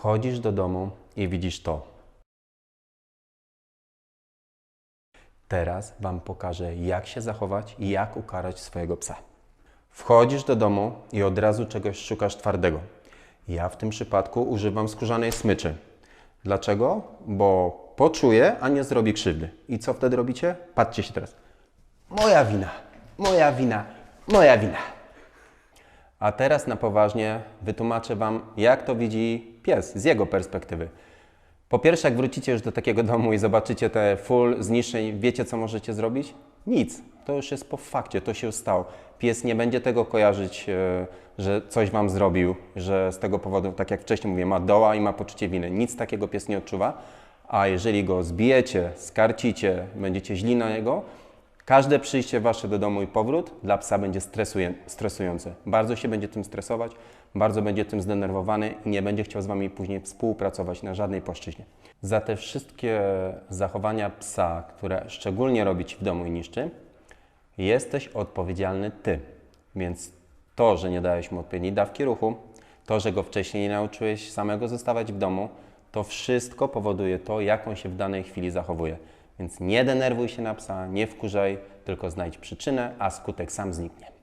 Wchodzisz do domu i widzisz to. Teraz Wam pokażę, jak się zachować i jak ukarać swojego psa. Wchodzisz do domu i od razu czegoś szukasz twardego. Ja w tym przypadku używam skórzanej smyczy. Dlaczego? Bo poczuje, a nie zrobi krzywdy. I co wtedy robicie? Patrzcie się teraz. Moja wina, moja wina, moja wina. A teraz na poważnie wytłumaczę Wam, jak to widzi pies z jego perspektywy. Po pierwsze, jak wrócicie już do takiego domu i zobaczycie te full zniszczeń, wiecie co możecie zrobić? Nic. To już jest po fakcie, to się stało. Pies nie będzie tego kojarzyć, e, że coś Wam zrobił, że z tego powodu, tak jak wcześniej mówię, ma doła i ma poczucie winy. Nic takiego pies nie odczuwa. A jeżeli go zbijecie, skarcicie, będziecie źli na niego, Każde przyjście wasze do domu i powrót dla psa będzie stresuje, stresujące. Bardzo się będzie tym stresować, bardzo będzie tym zdenerwowany i nie będzie chciał z wami później współpracować na żadnej płaszczyźnie. Za te wszystkie zachowania psa, które szczególnie robi ci w domu i niszczy, jesteś odpowiedzialny ty. Więc to, że nie dałeś mu odpowiedniej dawki ruchu, to, że go wcześniej nie nauczyłeś samego zostawać w domu, to wszystko powoduje to, jak on się w danej chwili zachowuje. Więc nie denerwuj się na psa, nie wkurzaj, tylko znajdź przyczynę, a skutek sam zniknie.